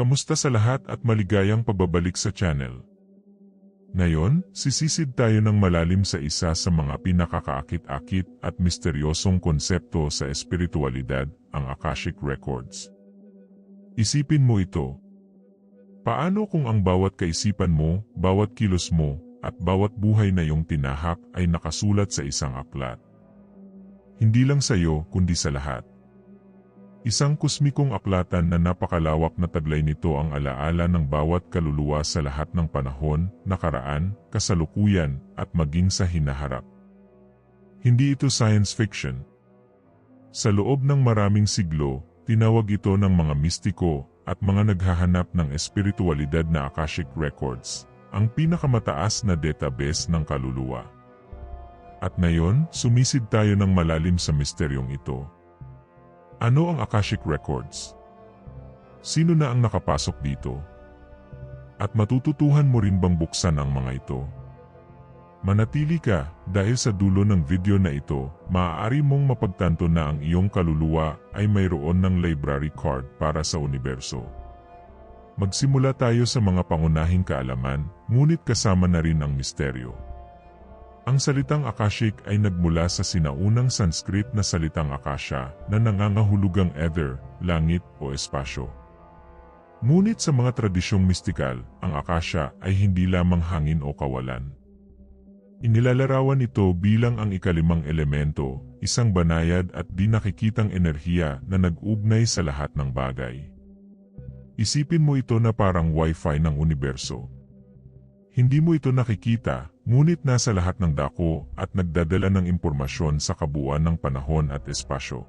Kamusta sa lahat at maligayang pagbabalik sa channel. Ngayon, sisisid tayo ng malalim sa isa sa mga pinakakaakit-akit at misteryosong konsepto sa espiritualidad, ang Akashic Records. Isipin mo ito. Paano kung ang bawat kaisipan mo, bawat kilos mo, at bawat buhay na iyong tinahak ay nakasulat sa isang aklat? Hindi lang sa iyo kundi sa lahat. Isang kusmikong aklatan na napakalawak na taglay nito ang alaala ng bawat kaluluwa sa lahat ng panahon, nakaraan, kasalukuyan, at maging sa hinaharap. Hindi ito science fiction. Sa loob ng maraming siglo, tinawag ito ng mga mistiko at mga naghahanap ng espiritualidad na Akashic Records, ang pinakamataas na database ng kaluluwa. At ngayon, sumisid tayo ng malalim sa misteryong ito. Ano ang Akashic Records? Sino na ang nakapasok dito? At matututuhan mo rin bang buksan ang mga ito? Manatili ka dahil sa dulo ng video na ito, maaari mong mapagtanto na ang iyong kaluluwa ay mayroon ng library card para sa universo. Magsimula tayo sa mga pangunahing kaalaman, ngunit kasama na rin ang misteryo. Ang salitang Akashic ay nagmula sa sinaunang Sanskrit na salitang Akasha na nangangahulugang ether, langit o espasyo. Ngunit sa mga tradisyong mistikal, ang Akasha ay hindi lamang hangin o kawalan. Inilalarawan ito bilang ang ikalimang elemento, isang banayad at di nakikitang enerhiya na nag-ugnay sa lahat ng bagay. Isipin mo ito na parang wifi ng universo. Hindi mo ito nakikita, ngunit nasa lahat ng dako at nagdadala ng impormasyon sa kabuuan ng panahon at espasyo.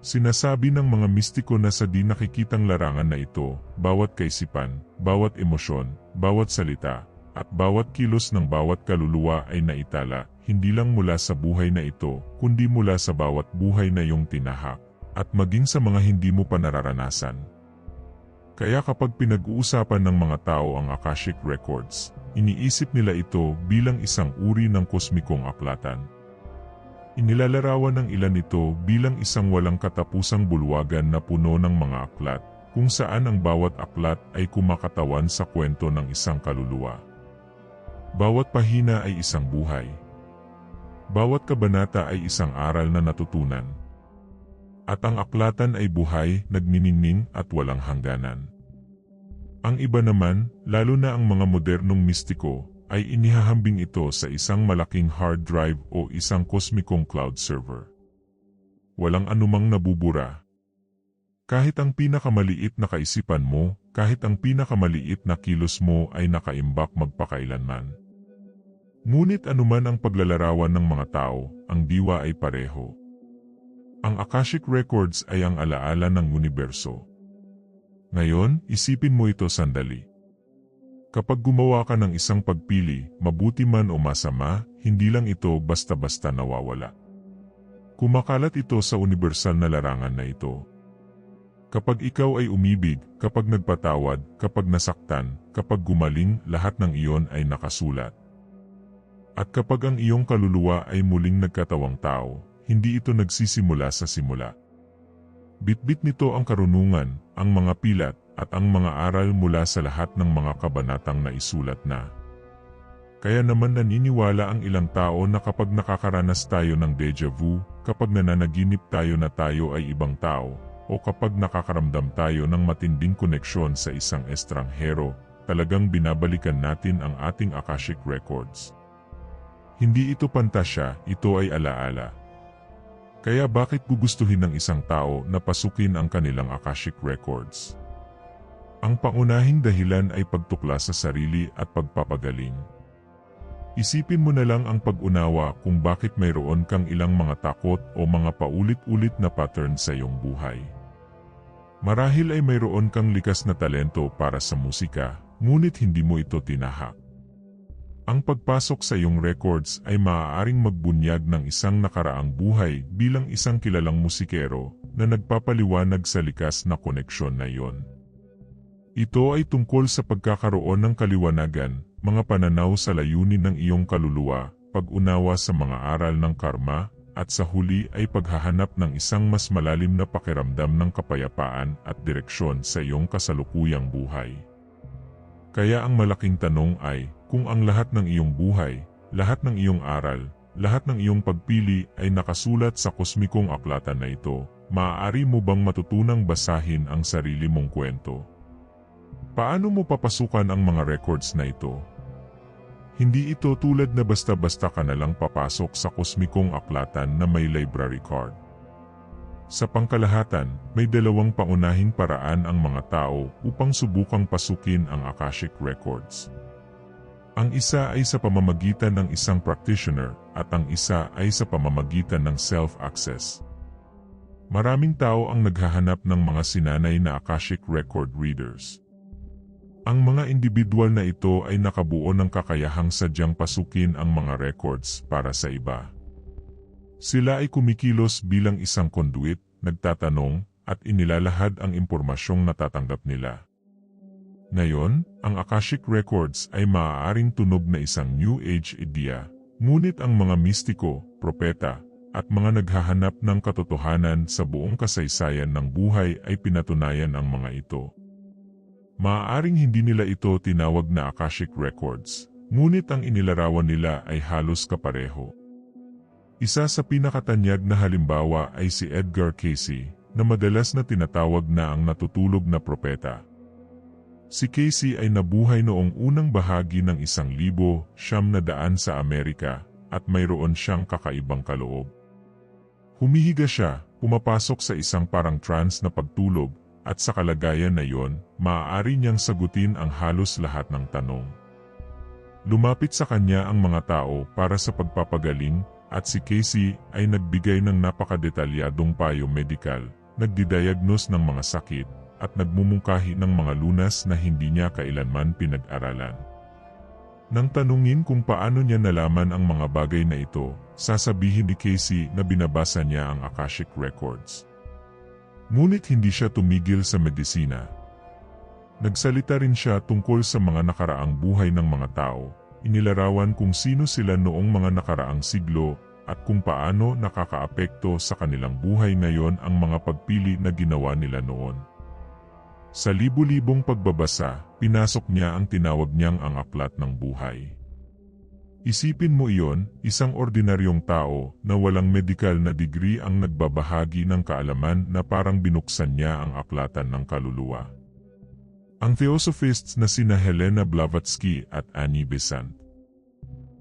Sinasabi ng mga mistiko na sa di nakikitang larangan na ito, bawat kaisipan, bawat emosyon, bawat salita, at bawat kilos ng bawat kaluluwa ay naitala, hindi lang mula sa buhay na ito, kundi mula sa bawat buhay na iyong tinahak, at maging sa mga hindi mo pa nararanasan. Kaya kapag pinag-uusapan ng mga tao ang Akashic Records, iniisip nila ito bilang isang uri ng kosmikong aklatan. Inilalarawan ng ilan ito bilang isang walang katapusang bulwagan na puno ng mga aklat, kung saan ang bawat aklat ay kumakatawan sa kwento ng isang kaluluwa. Bawat pahina ay isang buhay. Bawat kabanata ay isang aral na natutunan. At ang aklatan ay buhay, nagniningning at walang hangganan. Ang iba naman, lalo na ang mga modernong mistiko, ay inihahambing ito sa isang malaking hard drive o isang kosmikong cloud server. Walang anumang nabubura. Kahit ang pinakamaliit na kaisipan mo, kahit ang pinakamaliit na kilos mo ay nakaimbak magpakailanman. Ngunit anuman ang paglalarawan ng mga tao, ang diwa ay pareho. Ang Akashic Records ay ang alaala ng universo. Ngayon, isipin mo ito sandali. Kapag gumawa ka ng isang pagpili, mabuti man o masama, hindi lang ito basta-basta nawawala. Kumakalat ito sa universal na larangan na ito. Kapag ikaw ay umibig, kapag nagpatawad, kapag nasaktan, kapag gumaling, lahat ng iyon ay nakasulat. At kapag ang iyong kaluluwa ay muling nagkatawang tao, hindi ito nagsisimula sa simula. Bitbit nito ang karunungan, ang mga pilat, at ang mga aral mula sa lahat ng mga kabanatang naisulat na. Kaya naman naniniwala ang ilang tao na kapag nakakaranas tayo ng deja vu, kapag nananaginip tayo na tayo ay ibang tao, o kapag nakakaramdam tayo ng matinding koneksyon sa isang estranghero, talagang binabalikan natin ang ating Akashic Records. Hindi ito pantasya, ito ay alaala. Kaya bakit gugustuhin ng isang tao na pasukin ang kanilang Akashic Records? Ang pangunahing dahilan ay pagtukla sa sarili at pagpapagaling. Isipin mo na lang ang pag-unawa kung bakit mayroon kang ilang mga takot o mga paulit-ulit na pattern sa iyong buhay. Marahil ay mayroon kang likas na talento para sa musika, ngunit hindi mo ito tinahak. Ang pagpasok sa iyong records ay maaaring magbunyag ng isang nakaraang buhay bilang isang kilalang musikero na nagpapaliwanag sa likas na koneksyon na iyon. Ito ay tungkol sa pagkakaroon ng kaliwanagan, mga pananaw sa layunin ng iyong kaluluwa, pag-unawa sa mga aral ng karma, at sa huli ay paghahanap ng isang mas malalim na pakiramdam ng kapayapaan at direksyon sa iyong kasalukuyang buhay. Kaya ang malaking tanong ay, kung ang lahat ng iyong buhay, lahat ng iyong aral, lahat ng iyong pagpili ay nakasulat sa kosmikong aklatan na ito, maaari mo bang matutunang basahin ang sarili mong kwento? Paano mo papasukan ang mga records na ito? Hindi ito tulad na basta-basta ka na lang papasok sa kosmikong aklatan na may library card. Sa pangkalahatan, may dalawang pangunahing paraan ang mga tao upang subukang pasukin ang Akashic Records. Ang isa ay sa pamamagitan ng isang practitioner at ang isa ay sa pamamagitan ng self-access. Maraming tao ang naghahanap ng mga sinanay na Akashic Record Readers. Ang mga individual na ito ay nakabuo ng kakayahang sadyang pasukin ang mga records para sa iba. Sila ay kumikilos bilang isang conduit, nagtatanong, at inilalahad ang impormasyong natatanggap nila. Ngayon, ang Akashic Records ay maaaring tunog na isang New Age idea, ngunit ang mga mistiko, propeta, at mga naghahanap ng katotohanan sa buong kasaysayan ng buhay ay pinatunayan ang mga ito. Maaaring hindi nila ito tinawag na Akashic Records, ngunit ang inilarawan nila ay halos kapareho. Isa sa pinakatanyag na halimbawa ay si Edgar Casey, na madalas na tinatawag na ang natutulog na propeta. Si Casey ay nabuhay noong unang bahagi ng isang libo siyam na daan sa Amerika at mayroon siyang kakaibang kaloob. Humihiga siya, pumapasok sa isang parang trance na pagtulog at sa kalagayan na iyon, maaari niyang sagutin ang halos lahat ng tanong. Lumapit sa kanya ang mga tao para sa pagpapagaling at si Casey ay nagbigay ng napakadetalyadong payo medikal, nagdidiagnose ng mga sakit, at nagmumungkahi ng mga lunas na hindi niya kailanman pinag-aralan. Nang tanungin kung paano niya nalaman ang mga bagay na ito, sasabihin ni Casey na binabasa niya ang Akashic Records. Ngunit hindi siya tumigil sa medisina. Nagsalita rin siya tungkol sa mga nakaraang buhay ng mga tao, inilarawan kung sino sila noong mga nakaraang siglo at kung paano nakakaapekto sa kanilang buhay ngayon ang mga pagpili na ginawa nila noon. Sa libu-libong pagbabasa, pinasok niya ang tinawag niyang ang aklat ng buhay. Isipin mo iyon, isang ordinaryong tao na walang medikal na degree ang nagbabahagi ng kaalaman na parang binuksan niya ang aklatan ng kaluluwa. Ang theosophists na sina Helena Blavatsky at Annie Besant.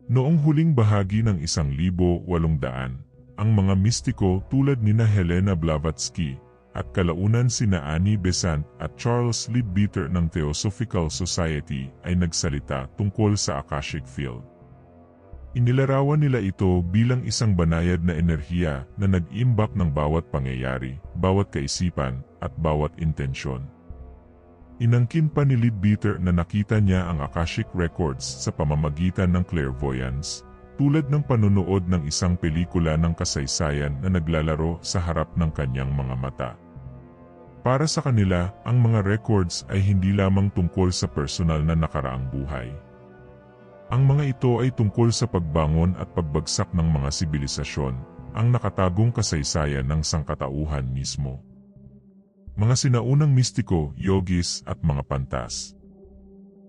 Noong huling bahagi ng isang libo walong daan, ang mga mistiko tulad nina Helena Blavatsky at kalaunan sina Annie Besant at Charles Leadbeater ng Theosophical Society ay nagsalita tungkol sa Akashic Field. Inilarawan nila ito bilang isang banayad na enerhiya na nag-imbak ng bawat pangyayari, bawat kaisipan, at bawat intensyon. Inangkin pa ni Leadbeater na nakita niya ang Akashic Records sa pamamagitan ng clairvoyance, tulad ng panonood ng isang pelikula ng kasaysayan na naglalaro sa harap ng kanyang mga mata. Para sa kanila, ang mga records ay hindi lamang tungkol sa personal na nakaraang buhay ang mga ito ay tungkol sa pagbangon at pagbagsak ng mga sibilisasyon, ang nakatagong kasaysayan ng sangkatauhan mismo. Mga sinaunang mistiko, yogis at mga pantas.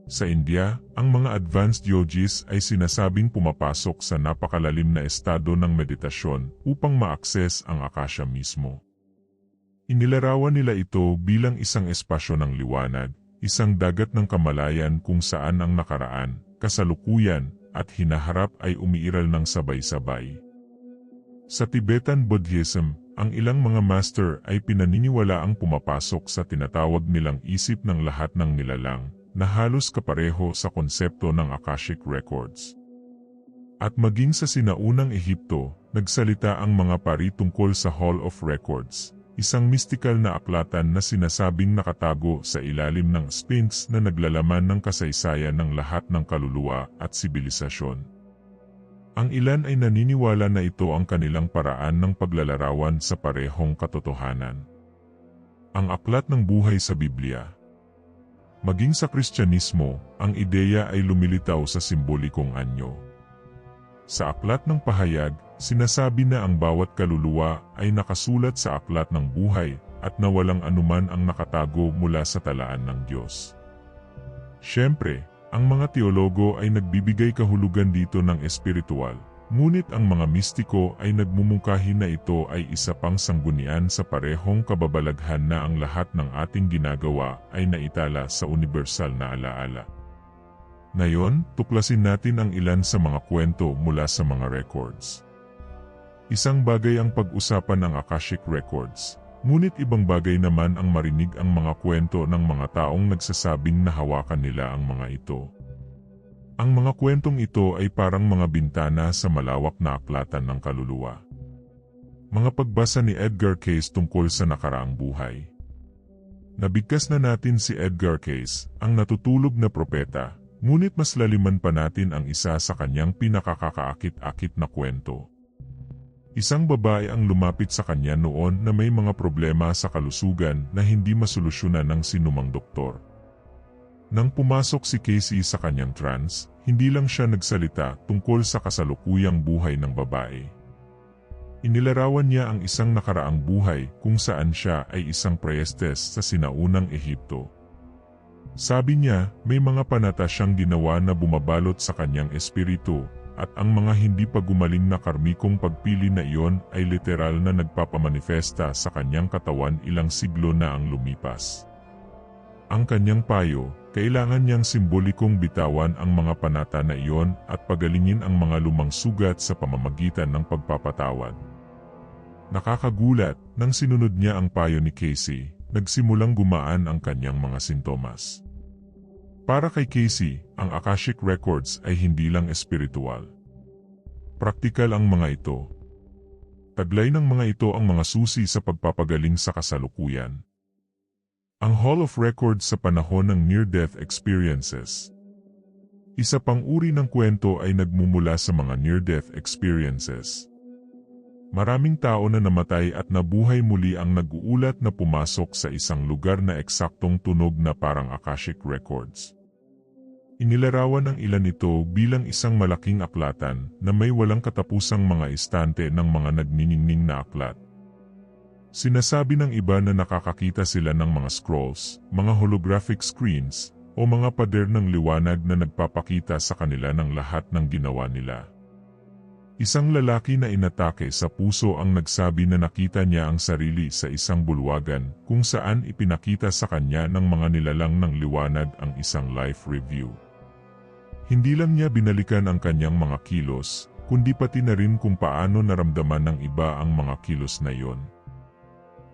Sa India, ang mga advanced yogis ay sinasabing pumapasok sa napakalalim na estado ng meditasyon upang ma-access ang akasya mismo. Inilarawan nila ito bilang isang espasyo ng liwanag, isang dagat ng kamalayan kung saan ang nakaraan, kasalukuyan, at hinaharap ay umiiral ng sabay-sabay. Sa Tibetan Buddhism, ang ilang mga master ay pinaniniwala ang pumapasok sa tinatawag nilang isip ng lahat ng nilalang, na halos kapareho sa konsepto ng Akashic Records. At maging sa sinaunang Ehipto, nagsalita ang mga pari tungkol sa Hall of Records, Isang mistikal na aklatan na sinasabing nakatago sa ilalim ng Sphinx na naglalaman ng kasaysayan ng lahat ng kaluluwa at sibilisasyon. Ang ilan ay naniniwala na ito ang kanilang paraan ng paglalarawan sa parehong katotohanan. Ang aklat ng buhay sa Biblia Maging sa Kristyanismo, ang ideya ay lumilitaw sa simbolikong anyo. Sa aklat ng pahayag, sinasabi na ang bawat kaluluwa ay nakasulat sa aklat ng buhay at na walang anuman ang nakatago mula sa talaan ng Diyos. Siyempre, ang mga teologo ay nagbibigay kahulugan dito ng espiritual, ngunit ang mga mistiko ay nagmumungkahi na ito ay isa pang sanggunian sa parehong kababalaghan na ang lahat ng ating ginagawa ay naitala sa universal na alaala. Ngayon, tuklasin natin ang ilan sa mga kwento mula sa mga records. Isang bagay ang pag-usapan ng Akashic Records, ngunit ibang bagay naman ang marinig ang mga kwento ng mga taong nagsasabing na hawakan nila ang mga ito. Ang mga kwentong ito ay parang mga bintana sa malawak na aklatan ng kaluluwa. Mga pagbasa ni Edgar Cayce tungkol sa nakaraang buhay. Nabigkas na natin si Edgar Cayce, ang natutulog na propeta, Ngunit mas laliman pa natin ang isa sa kanyang pinakakakaakit-akit na kwento. Isang babae ang lumapit sa kanya noon na may mga problema sa kalusugan na hindi masolusyonan ng sinumang doktor. Nang pumasok si Casey sa kanyang trance, hindi lang siya nagsalita tungkol sa kasalukuyang buhay ng babae. Inilarawan niya ang isang nakaraang buhay kung saan siya ay isang priestess sa sinaunang Ehipto sabi niya, may mga panata siyang ginawa na bumabalot sa kanyang espiritu, at ang mga hindi pa gumaling na karmikong pagpili na iyon ay literal na nagpapamanifesta sa kanyang katawan ilang siglo na ang lumipas. Ang kanyang payo, kailangan niyang simbolikong bitawan ang mga panata na iyon at pagalingin ang mga lumang sugat sa pamamagitan ng pagpapatawad. Nakakagulat, nang sinunod niya ang payo ni Casey, nagsimulang gumaan ang kanyang mga sintomas. Para kay Casey, ang Akashic Records ay hindi lang espiritual. Praktikal ang mga ito. Taglay ng mga ito ang mga susi sa pagpapagaling sa kasalukuyan. Ang Hall of Records sa panahon ng near-death experiences. Isa pang uri ng kwento ay nagmumula sa mga near-death experiences. Maraming tao na namatay at nabuhay muli ang nag-uulat na pumasok sa isang lugar na eksaktong tunog na parang Akashic Records. Inilarawan ng ilan ito bilang isang malaking aklatan na may walang katapusang mga istante ng mga nagniningning na aklat. Sinasabi ng iba na nakakakita sila ng mga scrolls, mga holographic screens, o mga pader ng liwanag na nagpapakita sa kanila ng lahat ng ginawa nila. Isang lalaki na inatake sa puso ang nagsabi na nakita niya ang sarili sa isang bulwagan kung saan ipinakita sa kanya ng mga nilalang ng liwanag ang isang life review. Hindi lang niya binalikan ang kanyang mga kilos, kundi pati na rin kung paano naramdaman ng iba ang mga kilos na iyon.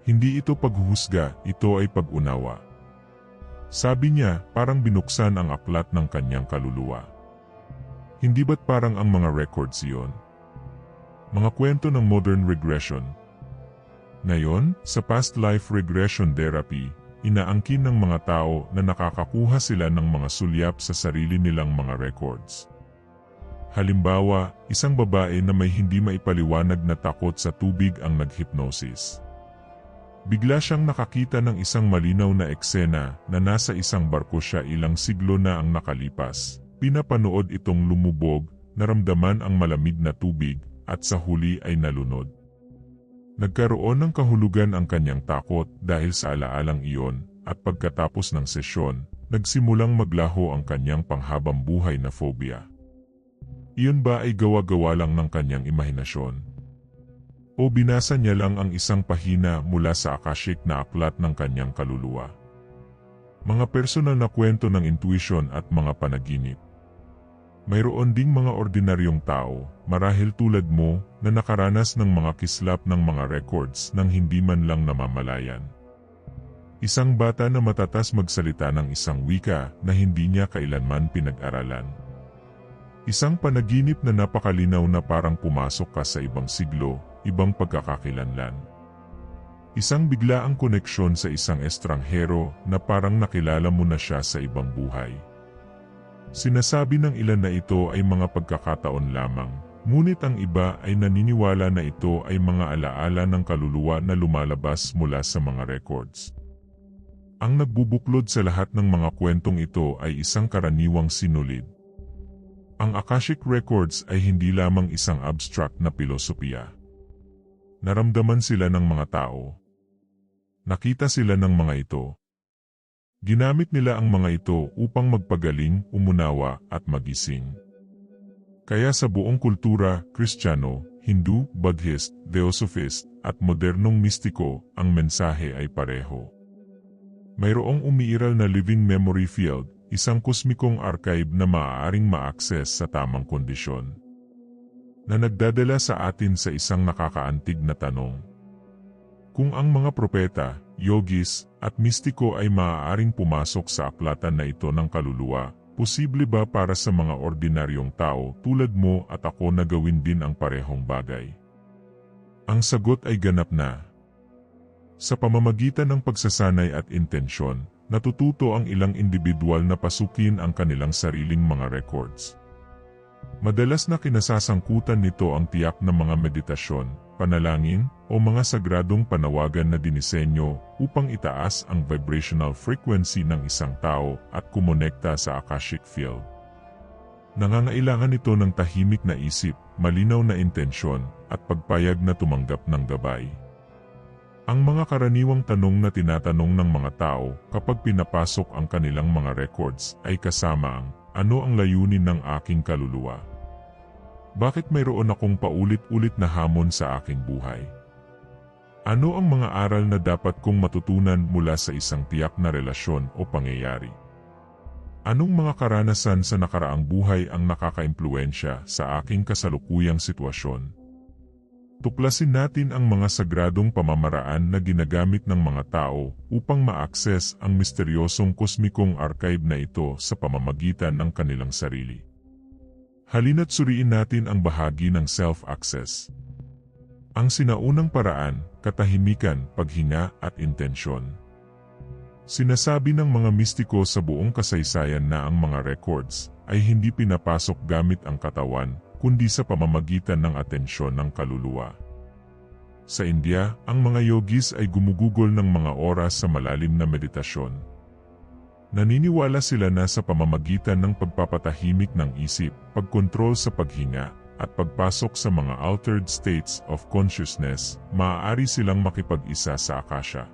Hindi ito paghuhusga, ito ay pag-unawa. Sabi niya, parang binuksan ang aklat ng kanyang kaluluwa. Hindi ba't parang ang mga records iyon? Mga kwento ng modern regression. Ngayon, sa past life regression therapy, inaangkin ng mga tao na nakakakuha sila ng mga sulyap sa sarili nilang mga records. Halimbawa, isang babae na may hindi maipaliwanag na takot sa tubig ang nag-hypnosis. Bigla siyang nakakita ng isang malinaw na eksena na nasa isang barko siya ilang siglo na ang nakalipas. Pinapanood itong lumubog, naramdaman ang malamig na tubig, at sa huli ay nalunod. Nagkaroon ng kahulugan ang kanyang takot dahil sa alaalang iyon at pagkatapos ng sesyon, nagsimulang maglaho ang kanyang panghabang buhay na phobia. Iyon ba ay gawa-gawa lang ng kanyang imahinasyon? O binasa niya lang ang isang pahina mula sa akashik na aklat ng kanyang kaluluwa? Mga personal na kwento ng intuition at mga panaginip. Mayroon ding mga ordinaryong tao, marahil tulad mo, na nakaranas ng mga kislap ng mga records nang hindi man lang namamalayan. Isang bata na matatas magsalita ng isang wika na hindi niya kailanman pinag-aralan. Isang panaginip na napakalinaw na parang pumasok ka sa ibang siglo, ibang pagkakakilanlan. Isang biglaang koneksyon sa isang estranghero na parang nakilala mo na siya sa ibang buhay. Sinasabi ng ilan na ito ay mga pagkakataon lamang, ngunit ang iba ay naniniwala na ito ay mga alaala ng kaluluwa na lumalabas mula sa mga records. Ang nagbubuklod sa lahat ng mga kwentong ito ay isang karaniwang sinulid. Ang Akashic Records ay hindi lamang isang abstract na pilosopiya. Naramdaman sila ng mga tao. Nakita sila ng mga ito. Ginamit nila ang mga ito upang magpagaling, umunawa at magising. Kaya sa buong kultura, Kristiyano, Hindu, Buddhist, Theosophist, at modernong mistiko, ang mensahe ay pareho. Mayroong umiiral na living memory field, isang kosmikong archive na maaaring ma-access sa tamang kondisyon. Na nagdadala sa atin sa isang nakakaantig na tanong. Kung ang mga propeta, yogis, at mistiko ay maaaring pumasok sa aklatan na ito ng kaluluwa, posible ba para sa mga ordinaryong tao tulad mo at ako na gawin din ang parehong bagay? Ang sagot ay ganap na. Sa pamamagitan ng pagsasanay at intensyon, natututo ang ilang individual na pasukin ang kanilang sariling mga records. Madalas na kinasasangkutan nito ang tiyak ng mga meditasyon, panalangin, o mga sagradong panawagan na dinisenyo upang itaas ang vibrational frequency ng isang tao at kumonekta sa Akashic Field. Nangangailangan ito ng tahimik na isip, malinaw na intensyon, at pagpayag na tumanggap ng gabay. Ang mga karaniwang tanong na tinatanong ng mga tao kapag pinapasok ang kanilang mga records ay kasama ang ano ang layunin ng aking kaluluwa? Bakit mayroon akong paulit-ulit na hamon sa aking buhay? Ano ang mga aral na dapat kong matutunan mula sa isang tiyak na relasyon o pangyayari? Anong mga karanasan sa nakaraang buhay ang nakakaimpluensya sa aking kasalukuyang sitwasyon? Tuklasin natin ang mga sagradong pamamaraan na ginagamit ng mga tao upang ma-access ang misteryosong kosmikong archive na ito sa pamamagitan ng kanilang sarili. Halina't suriin natin ang bahagi ng self-access. Ang sinaunang paraan, katahimikan, paghinga at intensyon. Sinasabi ng mga mistiko sa buong kasaysayan na ang mga records ay hindi pinapasok gamit ang katawan kundi sa pamamagitan ng atensyon ng kaluluwa. Sa India, ang mga yogis ay gumugugol ng mga oras sa malalim na meditasyon. Naniniwala sila na sa pamamagitan ng pagpapatahimik ng isip, pagkontrol sa paghinga, at pagpasok sa mga altered states of consciousness, maaari silang makipag-isa sa akasha.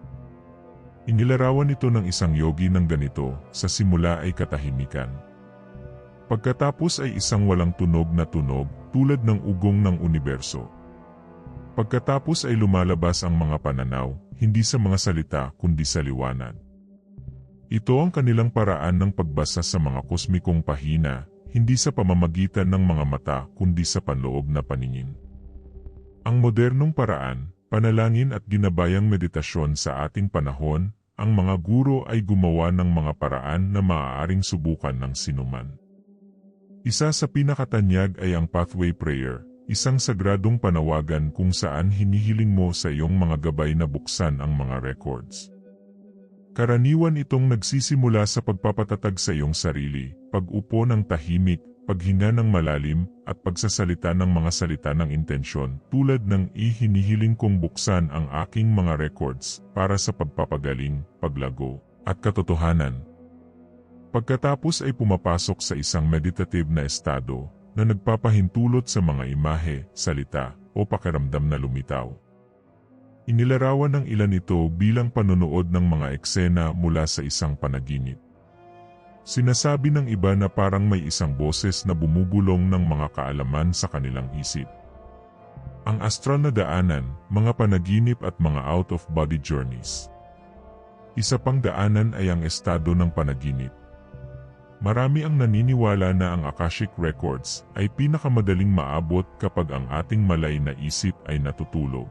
Inilarawan ito ng isang yogi ng ganito, sa simula ay katahimikan. Pagkatapos ay isang walang tunog na tunog tulad ng ugong ng universo. Pagkatapos ay lumalabas ang mga pananaw, hindi sa mga salita kundi sa liwanag. Ito ang kanilang paraan ng pagbasa sa mga kosmikong pahina, hindi sa pamamagitan ng mga mata kundi sa panloob na paningin. Ang modernong paraan, panalangin at ginabayang meditasyon sa ating panahon, ang mga guro ay gumawa ng mga paraan na maaaring subukan ng sinuman. Isa sa pinakatanyag ay ang pathway prayer, isang sagradong panawagan kung saan hinihiling mo sa iyong mga gabay na buksan ang mga records. Karaniwan itong nagsisimula sa pagpapatatag sa iyong sarili, pag-upo ng tahimik, paghinga ng malalim, at pagsasalita ng mga salita ng intensyon tulad ng ihinihiling kong buksan ang aking mga records para sa pagpapagaling, paglago, at katotohanan. Pagkatapos ay pumapasok sa isang meditative na estado na nagpapahintulot sa mga imahe, salita, o pakiramdam na lumitaw. Inilarawan ng ilan ito bilang panonood ng mga eksena mula sa isang panaginip. Sinasabi ng iba na parang may isang boses na bumubulong ng mga kaalaman sa kanilang isip. Ang astral na daanan, mga panaginip at mga out-of-body journeys. Isa pang daanan ay ang estado ng panaginip Marami ang naniniwala na ang Akashic Records ay pinakamadaling maabot kapag ang ating malay na isip ay natutulog.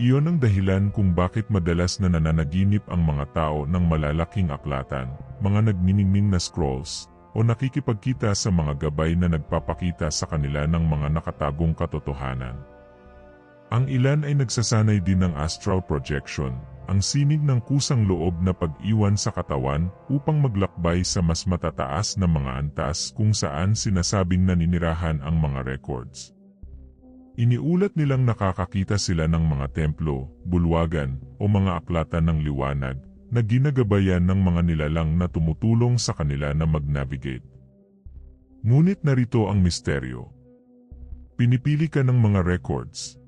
Iyon ang dahilan kung bakit madalas na nananaginip ang mga tao ng malalaking aklatan, mga nagniningning na scrolls, o nakikipagkita sa mga gabay na nagpapakita sa kanila ng mga nakatagong katotohanan. Ang ilan ay nagsasanay din ng astral projection, ang sinig ng kusang loob na pag-iwan sa katawan upang maglakbay sa mas matataas na mga antas kung saan sinasabing naninirahan ang mga records. Iniulat nilang nakakakita sila ng mga templo, bulwagan, o mga aklatan ng liwanag na ginagabayan ng mga nilalang na tumutulong sa kanila na mag-navigate. Ngunit narito ang misteryo. Pinipili ka ng mga records.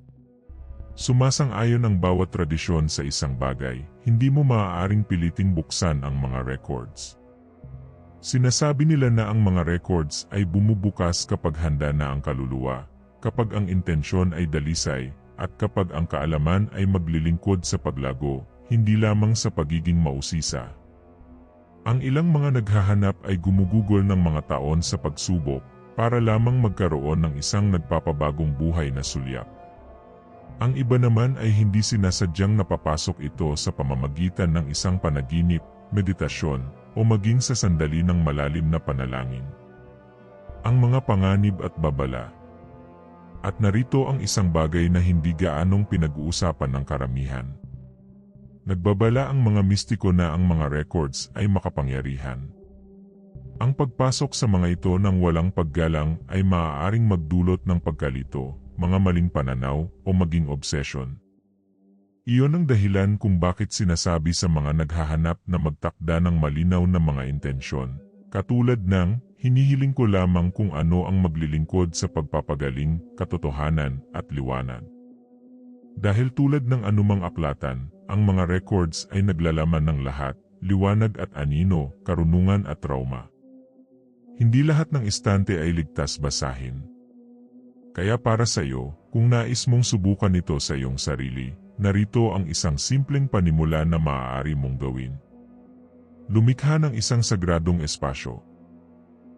Sumasang-ayon ang bawat tradisyon sa isang bagay, hindi mo maaaring piliting buksan ang mga records. Sinasabi nila na ang mga records ay bumubukas kapag handa na ang kaluluwa, kapag ang intensyon ay dalisay, at kapag ang kaalaman ay maglilingkod sa paglago, hindi lamang sa pagiging mausisa. Ang ilang mga naghahanap ay gumugugol ng mga taon sa pagsubok para lamang magkaroon ng isang nagpapabagong buhay na sulyap. Ang iba naman ay hindi sinasadyang napapasok ito sa pamamagitan ng isang panaginip, meditasyon, o maging sa sandali ng malalim na panalangin. Ang mga panganib at babala. At narito ang isang bagay na hindi gaanong pinag-uusapan ng karamihan. Nagbabala ang mga mistiko na ang mga records ay makapangyarihan. Ang pagpasok sa mga ito ng walang paggalang ay maaaring magdulot ng pagkalito, mga maling pananaw, o maging obsession. Iyon ang dahilan kung bakit sinasabi sa mga naghahanap na magtakda ng malinaw na mga intensyon, katulad ng, hinihiling ko lamang kung ano ang maglilingkod sa pagpapagaling, katotohanan, at liwanag. Dahil tulad ng anumang aklatan, ang mga records ay naglalaman ng lahat, liwanag at anino, karunungan at trauma. Hindi lahat ng istante ay ligtas basahin. Kaya para sa iyo, kung nais mong subukan ito sa iyong sarili, narito ang isang simpleng panimula na maaari mong gawin. Lumikha ng isang sagradong espasyo.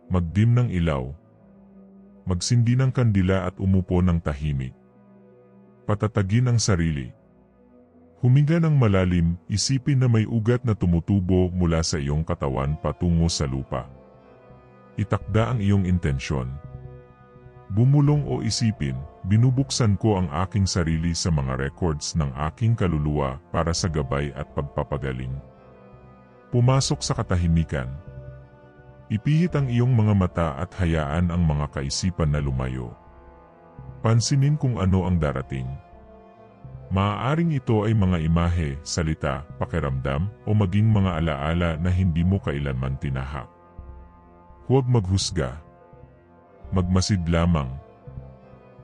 Magdim ng ilaw. Magsindi ng kandila at umupo ng tahimik. Patatagin ang sarili. Huminga ng malalim, isipin na may ugat na tumutubo mula sa iyong katawan patungo sa lupa. Itakda ang iyong intensyon. Bumulong o isipin, binubuksan ko ang aking sarili sa mga records ng aking kaluluwa para sa gabay at pagpapagaling. Pumasok sa katahimikan. Ipihit ang iyong mga mata at hayaan ang mga kaisipan na lumayo. Pansinin kung ano ang darating. Maaaring ito ay mga imahe, salita, pakiramdam, o maging mga alaala na hindi mo kailanman tinahak. Huwag maghusga. Magmasid lamang.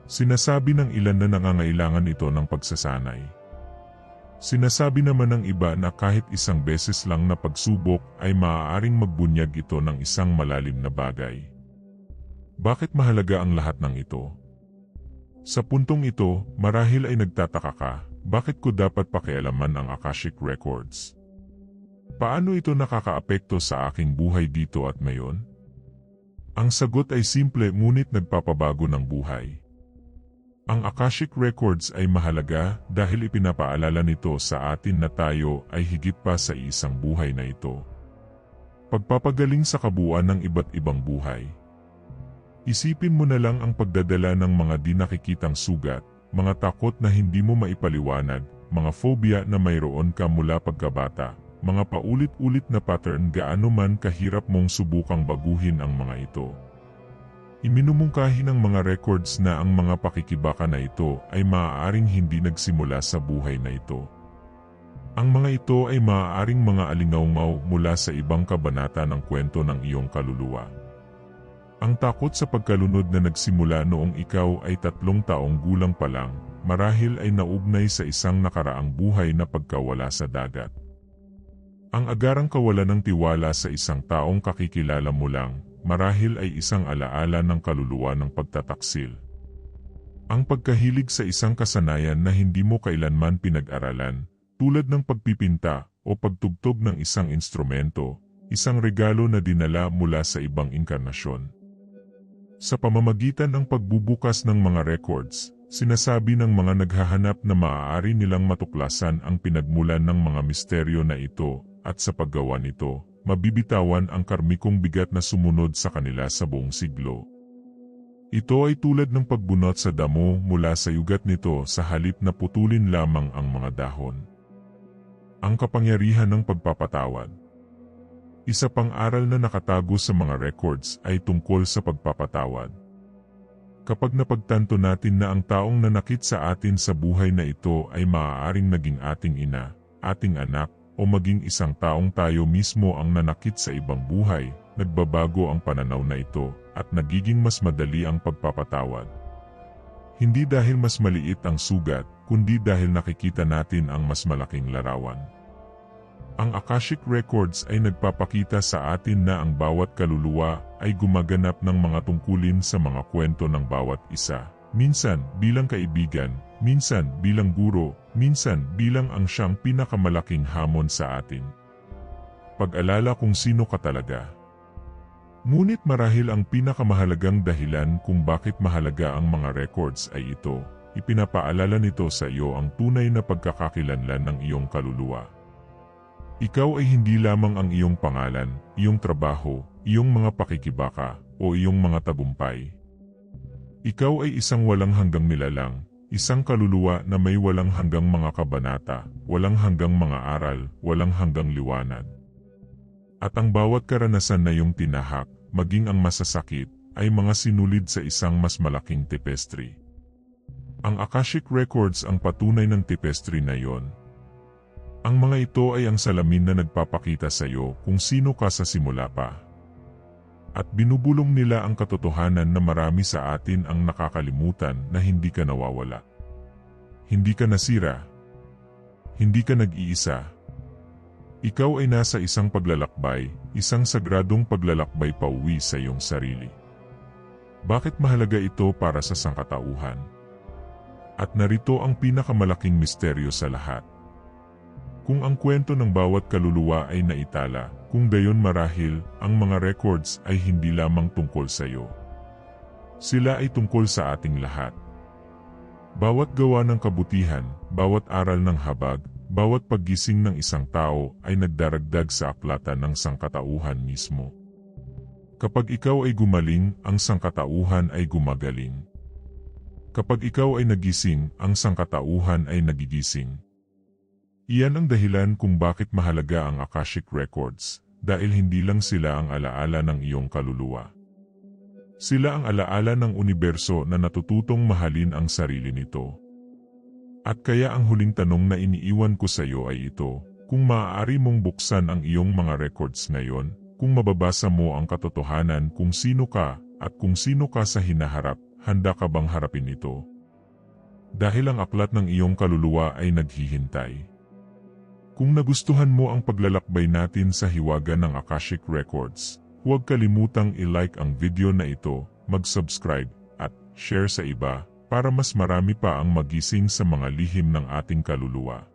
Sinasabi ng ilan na nangangailangan ito ng pagsasanay. Sinasabi naman ng iba na kahit isang beses lang na pagsubok ay maaaring magbunyag ito ng isang malalim na bagay. Bakit mahalaga ang lahat ng ito? Sa puntong ito, marahil ay nagtataka ka, bakit ko dapat pakialaman ang Akashic Records? Paano ito nakakaapekto sa aking buhay dito at ngayon? Ang sagot ay simple ngunit nagpapabago ng buhay. Ang Akashic Records ay mahalaga dahil ipinapaalala nito sa atin na tayo ay higit pa sa isang buhay na ito. Pagpapagaling sa kabuuan ng iba't ibang buhay. Isipin mo na lang ang pagdadala ng mga di nakikitang sugat, mga takot na hindi mo maipaliwanag, mga phobia na mayroon ka mula pagkabata, mga paulit-ulit na pattern gaano man kahirap mong subukang baguhin ang mga ito. Iminumungkahi ng mga records na ang mga pakikibaka na ito ay maaaring hindi nagsimula sa buhay na ito. Ang mga ito ay maaaring mga alingaungaw mula sa ibang kabanata ng kwento ng iyong kaluluwa. Ang takot sa pagkalunod na nagsimula noong ikaw ay tatlong taong gulang pa lang, marahil ay naugnay sa isang nakaraang buhay na pagkawala sa dagat. Ang agarang kawalan ng tiwala sa isang taong kakikilala mo lang, marahil ay isang alaala ng kaluluwa ng pagtataksil. Ang pagkahilig sa isang kasanayan na hindi mo kailanman pinag-aralan, tulad ng pagpipinta o pagtugtog ng isang instrumento, isang regalo na dinala mula sa ibang inkarnasyon. Sa pamamagitan ng pagbubukas ng mga records, sinasabi ng mga naghahanap na maaari nilang matuklasan ang pinagmulan ng mga misteryo na ito at sa paggawa nito, mabibitawan ang karmikong bigat na sumunod sa kanila sa buong siglo. Ito ay tulad ng pagbunot sa damo mula sa yugat nito sa halip na putulin lamang ang mga dahon. Ang kapangyarihan ng pagpapatawad isa pang aral na nakatago sa mga records ay tungkol sa pagpapatawad. Kapag napagtanto natin na ang taong nanakit sa atin sa buhay na ito ay maaaring naging ating ina, ating anak, o maging isang taong tayo mismo ang nanakit sa ibang buhay, nagbabago ang pananaw na ito, at nagiging mas madali ang pagpapatawad. Hindi dahil mas maliit ang sugat, kundi dahil nakikita natin ang mas malaking larawan. Ang Akashic Records ay nagpapakita sa atin na ang bawat kaluluwa ay gumaganap ng mga tungkulin sa mga kwento ng bawat isa. Minsan bilang kaibigan, minsan bilang guro, minsan bilang ang siyang pinakamalaking hamon sa atin. Pag-alala kung sino ka talaga. Ngunit marahil ang pinakamahalagang dahilan kung bakit mahalaga ang mga records ay ito, ipinapaalala nito sa iyo ang tunay na pagkakakilanlan ng iyong kaluluwa. Ikaw ay hindi lamang ang iyong pangalan, iyong trabaho, iyong mga pakikibaka, o iyong mga tagumpay. Ikaw ay isang walang hanggang nilalang, isang kaluluwa na may walang hanggang mga kabanata, walang hanggang mga aral, walang hanggang liwanag. At ang bawat karanasan na iyong tinahak, maging ang masasakit, ay mga sinulid sa isang mas malaking tapestry. Ang Akashic Records ang patunay ng tapestry na iyon. Ang mga ito ay ang salamin na nagpapakita sa iyo kung sino ka sa simula pa. At binubulong nila ang katotohanan na marami sa atin ang nakakalimutan na hindi ka nawawala. Hindi ka nasira. Hindi ka nag-iisa. Ikaw ay nasa isang paglalakbay, isang sagradong paglalakbay pauwi sa iyong sarili. Bakit mahalaga ito para sa sangkatauhan? At narito ang pinakamalaking misteryo sa lahat. Kung ang kwento ng bawat kaluluwa ay naitala, kung gayon marahil, ang mga records ay hindi lamang tungkol sa iyo. Sila ay tungkol sa ating lahat. Bawat gawa ng kabutihan, bawat aral ng habag, bawat paggising ng isang tao ay nagdaragdag sa aklatan ng sangkatauhan mismo. Kapag ikaw ay gumaling, ang sangkatauhan ay gumagaling. Kapag ikaw ay nagising, ang sangkatauhan ay nagigising. Iyan ang dahilan kung bakit mahalaga ang Akashic Records, dahil hindi lang sila ang alaala ng iyong kaluluwa. Sila ang alaala ng universo na natututong mahalin ang sarili nito. At kaya ang huling tanong na iniiwan ko sa iyo ay ito, kung maaari mong buksan ang iyong mga records ngayon, kung mababasa mo ang katotohanan kung sino ka at kung sino ka sa hinaharap, handa ka bang harapin ito? Dahil ang aklat ng iyong kaluluwa ay naghihintay. Kung nagustuhan mo ang paglalakbay natin sa hiwaga ng Akashic Records, huwag kalimutang i-like ang video na ito, mag-subscribe, at share sa iba para mas marami pa ang magising sa mga lihim ng ating kaluluwa.